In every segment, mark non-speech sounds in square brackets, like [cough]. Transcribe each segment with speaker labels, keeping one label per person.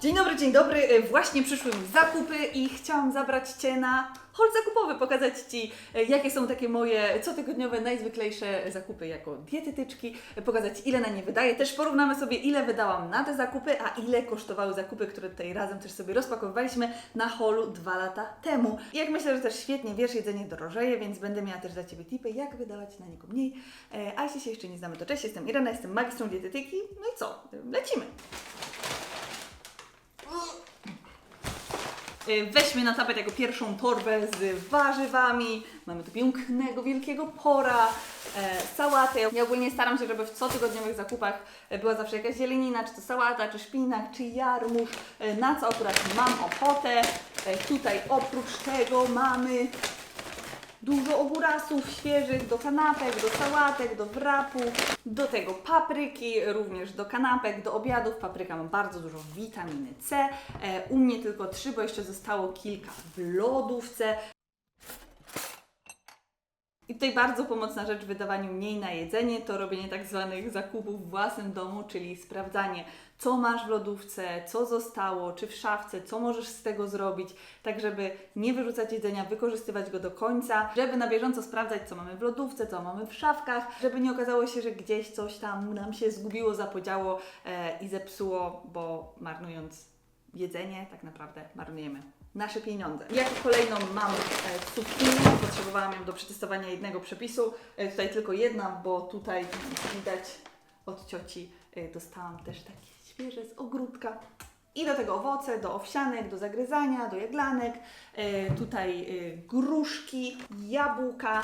Speaker 1: Dzień dobry, dzień dobry. E, Właśnie przyszły mi zakupy i chciałam zabrać Cię na hol zakupowy, pokazać Ci, e, jakie są takie moje cotygodniowe, najzwyklejsze zakupy jako dietetyczki, e, pokazać ile na nie wydaję. Też porównamy sobie, ile wydałam na te zakupy, a ile kosztowały zakupy, które tutaj razem też sobie rozpakowywaliśmy na holu dwa lata temu. I jak myślę, że też świetnie wiesz, jedzenie drożeje, więc będę miała też dla Ciebie tipy, jak wydawać na niego mniej. A jeśli się jeszcze nie znamy, to cześć, jestem Irena, jestem magistrą dietetyki. No i co? Lecimy! Weźmy na tapet jako pierwszą torbę z warzywami. Mamy tu pięknego, wielkiego pora, e, sałatę. Ja ogólnie staram się, żeby w cotygodniowych zakupach e, była zawsze jakaś zielenina, czy to sałata, czy szpinak, czy jarmuż, e, na co akurat mam ochotę. Tutaj oprócz tego mamy Dużo ogórasów świeżych do kanapek, do sałatek, do wrapu, do tego papryki, również do kanapek, do obiadów. Papryka ma bardzo dużo witaminy C. E, u mnie tylko trzy, bo jeszcze zostało kilka w lodówce. I tutaj bardzo pomocna rzecz w wydawaniu mniej na jedzenie to robienie tak zwanych zakupów w własnym domu, czyli sprawdzanie, co masz w lodówce, co zostało, czy w szafce, co możesz z tego zrobić, tak żeby nie wyrzucać jedzenia, wykorzystywać go do końca, żeby na bieżąco sprawdzać, co mamy w lodówce, co mamy w szafkach, żeby nie okazało się, że gdzieś coś tam nam się zgubiło, zapodziało e, i zepsuło, bo marnując jedzenie, tak naprawdę marnujemy nasze pieniądze. Jako kolejną mam e, cukinię, potrzebowałam ją do przetestowania jednego przepisu, e, tutaj tylko jedna, bo tutaj widać od cioci e, dostałam też takie świeże z ogródka. I do tego owoce, do owsianek, do zagryzania, do jaglanek, e, tutaj e, gruszki, jabłka,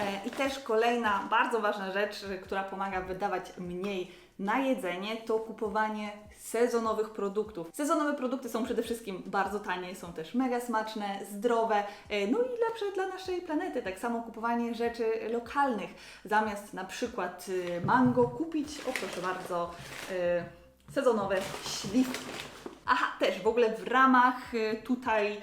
Speaker 1: E, I też kolejna bardzo ważna rzecz, która pomaga wydawać mniej na jedzenie, to kupowanie sezonowych produktów. Sezonowe produkty są przede wszystkim bardzo tanie, są też mega smaczne, zdrowe, e, no i lepsze dla naszej planety. Tak samo kupowanie rzeczy lokalnych. Zamiast na przykład y, mango kupić, o proszę bardzo, y, sezonowe śliwki. Aha, też w ogóle w ramach y, tutaj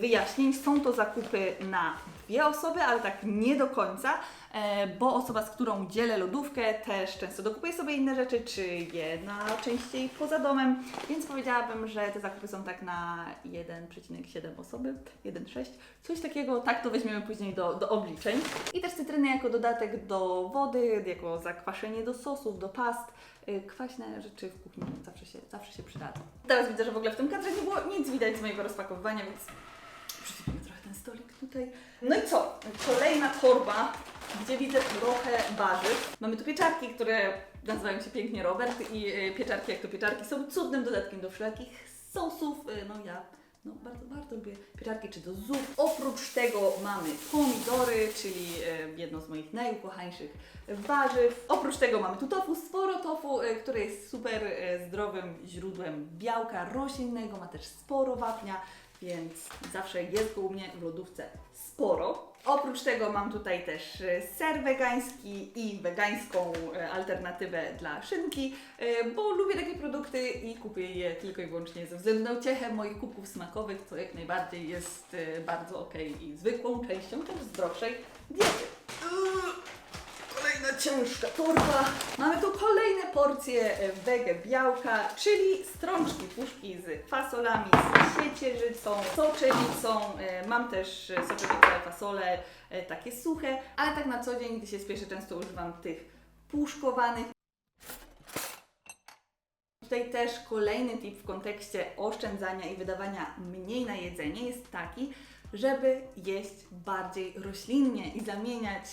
Speaker 1: wyjaśnień są to zakupy na dwie osoby, ale tak nie do końca, e, bo osoba, z którą dzielę lodówkę, też często dokupuje sobie inne rzeczy, czy je na częściej poza domem, więc powiedziałabym, że te zakupy są tak na 1,7 osoby, 1,6, coś takiego, tak to weźmiemy później do, do obliczeń. I też cytryny jako dodatek do wody, jako zakwaszenie do sosów, do past, Y, Kwaśne rzeczy w kuchni zawsze się, zawsze się przydadzą. Teraz widzę, że w ogóle w tym kadrze nie było nic widać z mojego rozpakowywania, więc przysypimy trochę ten stolik tutaj. No i co? Kolejna torba, gdzie widzę trochę warzyw. Mamy tu pieczarki, które nazywają się pięknie Robert i y, pieczarki jak to pieczarki są cudnym dodatkiem do wszelkich sosów. Y, No ja no, bardzo, bardzo lubię pieczarki czy do zup. Oprócz tego mamy pomidory, czyli e, jedno z moich najukochańszych warzyw. Oprócz tego mamy tu tofu, sporo tofu, e, które jest super e, zdrowym źródłem białka roślinnego, ma też sporo wapnia, więc zawsze jest go u mnie w lodówce sporo. Oprócz tego mam tutaj też e, ser wegański i wegańską e, alternatywę dla szynki, e, bo lubię takie produkty i kupuję je tylko i wyłącznie ze względu na uciechę moich kubków smakowych, co jak najbardziej jest bardzo ok i zwykłą częścią też zdrowszej diety. Kolejna ciężka torba. Mamy tu kolejne porcje e, wege białka, czyli strączki puszki z fasolami, z siecierzycą, soczewicą. E, Mam też e, soczewicę, fasole takie suche, ale tak na co dzień, gdy się spieszę, często używam tych puszkowanych. Tutaj też kolejny tip w kontekście oszczędzania i wydawania mniej na jedzenie jest taki, żeby jeść bardziej roślinnie i zamieniać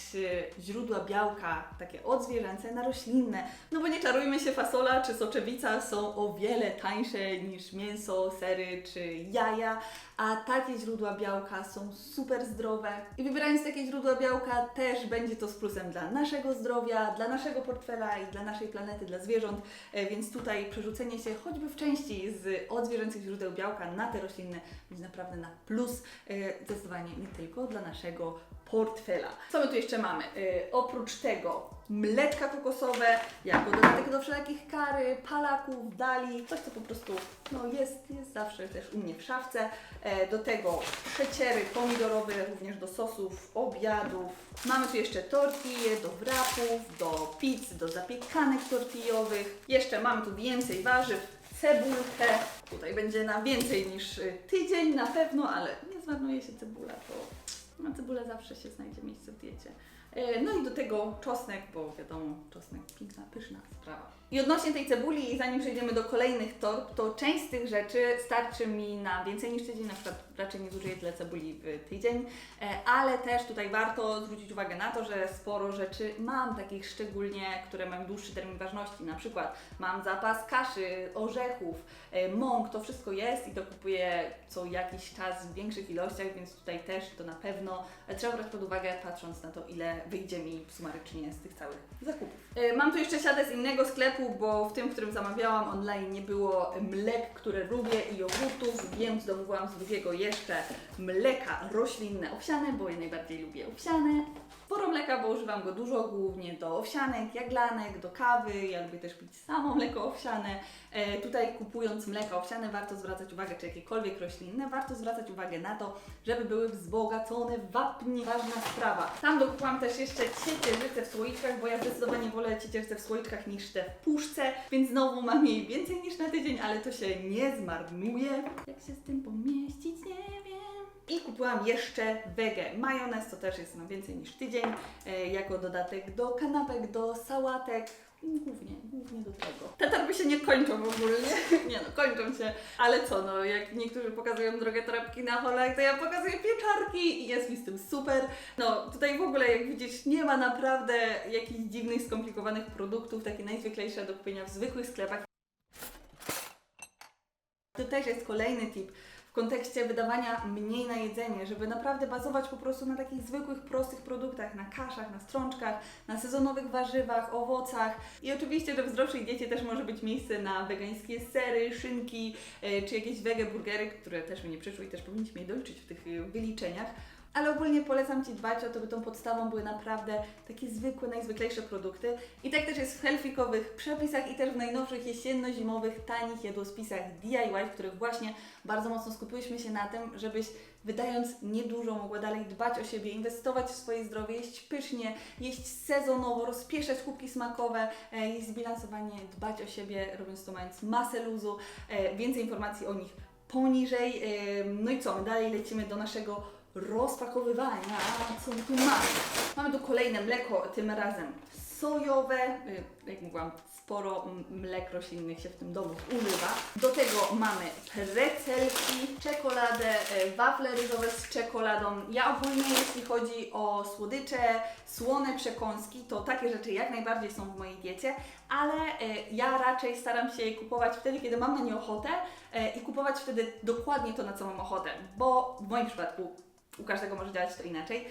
Speaker 1: e, źródła białka, takie odzwierzęce, na roślinne. No bo nie czarujmy się, fasola czy soczewica są o wiele tańsze niż mięso, sery czy jaja, a takie źródła białka są super zdrowe. I wybierając takie źródła białka też będzie to z plusem dla naszego zdrowia, dla naszego portfela i dla naszej planety, dla zwierząt, E, więc tutaj przerzucenie się choćby w części z odzwierzęcych źródeł białka na te roślinne będzie naprawdę na plus, e, zdecydowanie nie tylko dla naszego portfela. Co my tu jeszcze mamy? E, oprócz tego mleczka kokosowe, jako dodatek do wszelakich kary, palaków, dali, coś co po prostu no, jest, jest zawsze też u mnie w szafce. E, do tego przeciery pomidorowe, również do sosów, obiadów. Mamy tu jeszcze tortille, do wrapów, do pizz, do zapiekanek tortillowych. Jeszcze mamy tu więcej warzyw, cebulkę. Tutaj będzie na więcej niż y, tydzień na pewno, ale nie zmarnuje się cebula, to na cebulę zawsze się znajdzie miejsce w diecie. E, No i do tego czosnek, bo wiadomo, czosnek piękna, pyszna sprawa. I odnośnie tej cebuli, zanim przejdziemy do kolejnych torb, to część z tych rzeczy starczy mi na więcej niż tydzień, na przykład raczej nie zużyję tyle cebuli w tydzień, e, ale też tutaj warto zwrócić uwagę na to, że sporo rzeczy mam takich szczególnie, które mają dłuższy termin ważności, na przykład mam zapas kaszy, orzechów, e, mąk, to wszystko jest i to kupuję co jakiś czas w większych ilościach, więc tutaj też to na pewno e, trzeba brać pod uwagę, patrząc na to, ile wyjdzie mi sumarycznie z tych całych zakupów. Mam tu jeszcze siadę z innego sklepu, bo w tym, w którym zamawiałam online nie było mlek, które lubię i jogurtów, więc domówiłam z drugiego jeszcze mleka roślinne owsiane, bo ja najbardziej lubię owsiane. Sporo mleka, bo używam go dużo, głównie do owsianek, jaglanek, do kawy. Ja lubię też pić samo mleko owsiane. E, tutaj kupując mleko owsiane warto zwracać uwagę, czy jakiekolwiek roślinne, warto zwracać uwagę na to, żeby były wzbogacone w wapń. Ważna sprawa. Tam dokupiłam też jeszcze ciecierzycę w słoiczkach, bo ja zdecydowanie wolę ciecierzycę w słoiczkach niż te w puszce, więc znowu mam jej więcej niż na tydzień, ale to się nie zmarnuje. Jak się z tym pomieścić, nie wiem. I kupiłam jeszcze wege. Majonez to też jest na więcej niż tydzień, e, jako dodatek do kanapek, do sałatek. Głównie, głównie do tego. Te torby się nie kończą w ogóle, nie? [laughs] Nie no, kończą się. Ale co, no jak niektórzy pokazują drogę torebki na holach, to ja pokazuję pieczarki i jest mi z tym super. No tutaj w ogóle jak widzisz nie ma naprawdę jakichś dziwnych, skomplikowanych produktów, takie najzwyklejsze do kupienia w zwykłych sklepach. To też jest kolejny tip w kontekście wydawania mniej na jedzenie, żeby naprawdę bazować po prostu na takich zwykłych, prostych produktach, na kaszach, na strączkach, na sezonowych warzywach, owocach. I oczywiście, w zdrowszej diecie też może być miejsce na wegańskie sery, szynki, e, czy jakieś wege burgery, które też mi nie przyszły i też powinniśmy je doliczyć w tych e, wyliczeniach. Ale ogólnie polecam Ci dbać o to, by tą podstawą były naprawdę takie zwykłe, najzwyklejsze produkty. I tak też jest w healthikowych przepisach i też w najnowszych jesienno-zimowych, tanich jadłospisach DIY, w których właśnie bardzo mocno skupiliśmy się na tym, żebyś wydając niedużo mogła dalej dbać o siebie, inwestować w swoje zdrowie, jeść pysznie, jeść sezonowo, rozpieszać kubki smakowe, e, jeść zbilansowanie, dbać o siebie, robiąc to mając masę luzu. E, Więcej informacji o nich poniżej. E, No i co, my dalej lecimy do naszego rozpakowywania. Co my tu mamy? Mamy tu kolejne mleko, tym razem sojowe. Y, Jak mówiłam, sporo mlek roślinnych się w tym domu używa. Do tego mamy precelki, czekoladę, y, wafle ryżowe z czekoladą. Ja ogólnie, jeśli chodzi o słodycze, słone przekąski, to takie rzeczy jak najbardziej są w mojej diecie, ale y, ja raczej staram się je kupować wtedy, kiedy mam na nie ochotę i kupować wtedy dokładnie to, na co mam ochotę, bo w moim przypadku u każdego może działać to inaczej.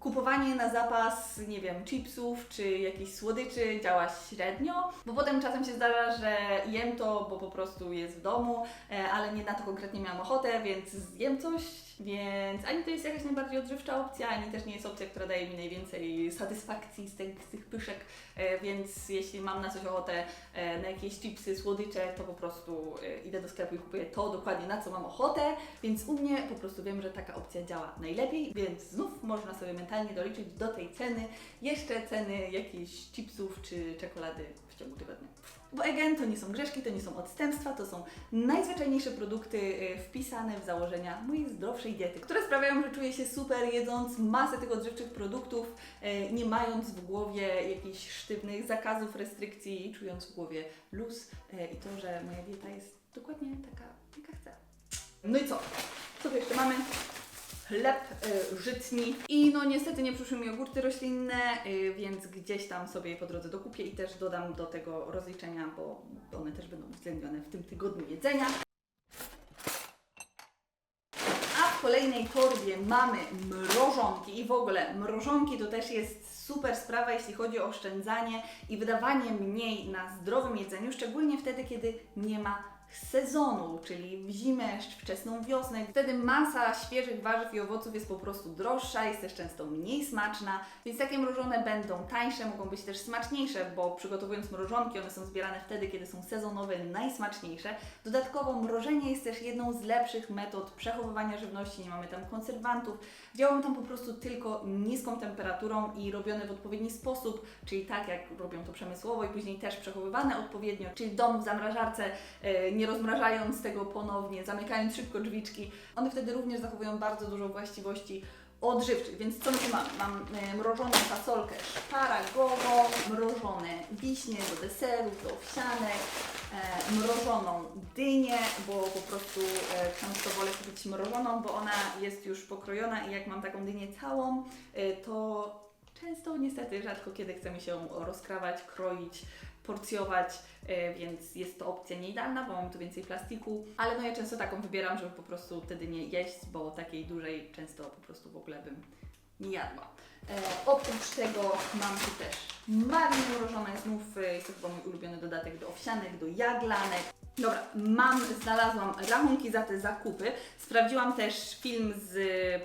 Speaker 1: Kupowanie na zapas, nie wiem, chipsów czy jakichś słodyczy działa średnio, bo potem czasem się zdarza, że jem to, bo po prostu jest w domu, e, ale nie na to konkretnie miałam ochotę, więc zjem coś, więc ani to jest jakaś najbardziej odżywcza opcja, ani też nie jest opcja, która daje mi najwięcej satysfakcji z tych, z tych pyszek, e, więc jeśli mam na coś ochotę, e, na jakieś chipsy, słodycze, to po prostu e, idę do sklepu i kupuję to dokładnie na co mam ochotę, więc u mnie po prostu wiem, że taka opcja działa najlepiej, więc znów można sobie mentalnie doliczyć do tej ceny jeszcze ceny jakichś chipsów czy czekolady w ciągu tygodnia. Bo again, to nie są grzeszki, to nie są odstępstwa, to są najzwyczajniejsze produkty y, wpisane w założenia mojej zdrowszej diety, które sprawiają, że czuję się super jedząc masę tych odżywczych produktów, y, nie mając w głowie jakichś sztywnych zakazów, restrykcji czując w głowie luz y, i to, że moja dieta jest dokładnie taka, jaka chcę. No i co? Co tu jeszcze mamy? Chleb y, żytni i no niestety nie przyszły mi jogurty roślinne, y, więc gdzieś tam sobie po drodze dokupię i też dodam do tego rozliczenia, bo one też będą uwzględnione w tym tygodniu jedzenia. A w kolejnej torbie mamy mrożonki i w ogóle mrożonki to też jest super sprawa, jeśli chodzi o oszczędzanie i wydawanie mniej na zdrowym jedzeniu, szczególnie wtedy, kiedy nie ma sezonu, czyli w zimę, wczesną wiosnę. Wtedy masa świeżych warzyw i owoców jest po prostu droższa, jest też często mniej smaczna, więc takie mrożone będą tańsze, mogą być też smaczniejsze, bo przygotowując mrożonki, one są zbierane wtedy, kiedy są sezonowe, najsmaczniejsze. Dodatkowo mrożenie jest też jedną z lepszych metod przechowywania żywności, nie mamy tam konserwantów, działamy tam po prostu tylko niską temperaturą i robione w odpowiedni sposób, czyli tak jak robią to przemysłowo i później też przechowywane odpowiednio, czyli w domu w zamrażarce, e, nie rozmrażając tego ponownie, zamykając szybko drzwiczki. One wtedy również zachowują bardzo dużo właściwości odżywczych, więc co my tu mamy? Mam e, mrożoną fasolkę szparagową, mrożone wiśnie do deserów, do owsianek, e, mrożoną dynię, bo po prostu e, często wolę kupić mrożoną, bo ona jest już pokrojona i jak mam taką dynię całą, e, to niestety rzadko kiedy chce mi się rozkrawać, kroić, porcjować, e, więc jest to opcja nieidealna, bo mam tu więcej plastiku, ale no ja często taką wybieram, żeby po prostu wtedy nie jeść, bo takiej dużej często po prostu w ogóle bym nie jadła. E, oprócz tego mam tu też marnie mrożone, znów e, jest to chyba mój ulubiony dodatek do owsianek, do jaglanek. Dobra, mam, znalazłam rachunki za te zakupy. Sprawdziłam też film z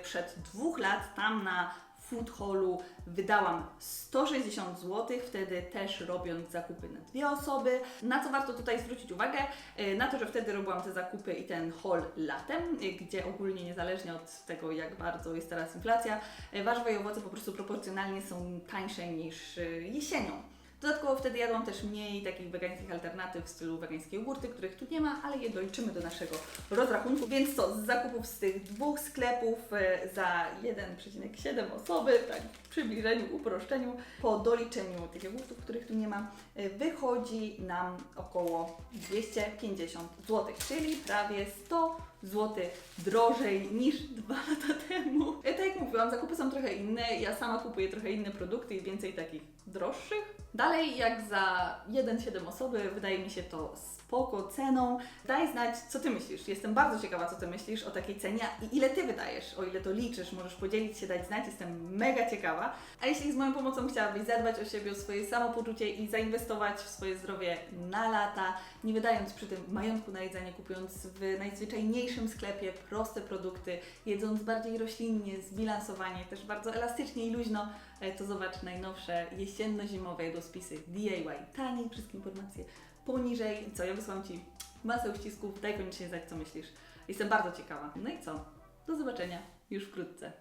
Speaker 1: przed dwóch lat, tam na food hallu wydałam 160 zł, wtedy też robiąc zakupy na dwie osoby. Na co warto tutaj zwrócić uwagę? E, Na to, że wtedy robiłam te zakupy i ten haul latem, e, gdzie ogólnie niezależnie od tego, jak bardzo jest teraz inflacja, e, warzywa i owoce po prostu proporcjonalnie są tańsze niż jesienią. Dodatkowo wtedy jadłam też mniej takich wegańskich alternatyw w stylu wegańskie jogurty, których tu nie ma, ale je doliczymy do naszego rozrachunku. Więc co, z zakupów z tych dwóch sklepów e, za 1,7 osoby, tak w przybliżeniu, uproszczeniu, po doliczeniu tych jogurtów, których tu nie ma, e, wychodzi nam około 250 zł, czyli prawie 100 zł drożej niż dwa lata [laughs] temu. E, Tak jak mówiłam, zakupy są trochę inne, ja sama kupuję trochę inne produkty i więcej takich droższych. Dalej, jak za 1,7 osoby, wydaje mi się to spoko ceną. Daj znać, co Ty myślisz. Jestem bardzo ciekawa, co Ty myślisz o takiej cenie i ile Ty wydajesz, o ile to liczysz. Możesz podzielić się, dać znać. Jestem mega ciekawa. A jeśli z moją pomocą chciałabyś zadbać o siebie, o swoje samopoczucie i zainwestować w swoje zdrowie na lata, nie wydając przy tym majątku na jedzenie, kupując w najzwyczajniejszym sklepie proste produkty, jedząc bardziej roślinnie, zbilansowanie, też bardzo elastycznie i luźno, to zobacz najnowsze jesienno-zimowe jadłospisy DIY. Taniej, wszystkie informacje poniżej. Co, ja wysłałam Ci masę uścisków, daj koniecznie znać, co myślisz. Jestem bardzo ciekawa. No i co? Do zobaczenia już wkrótce.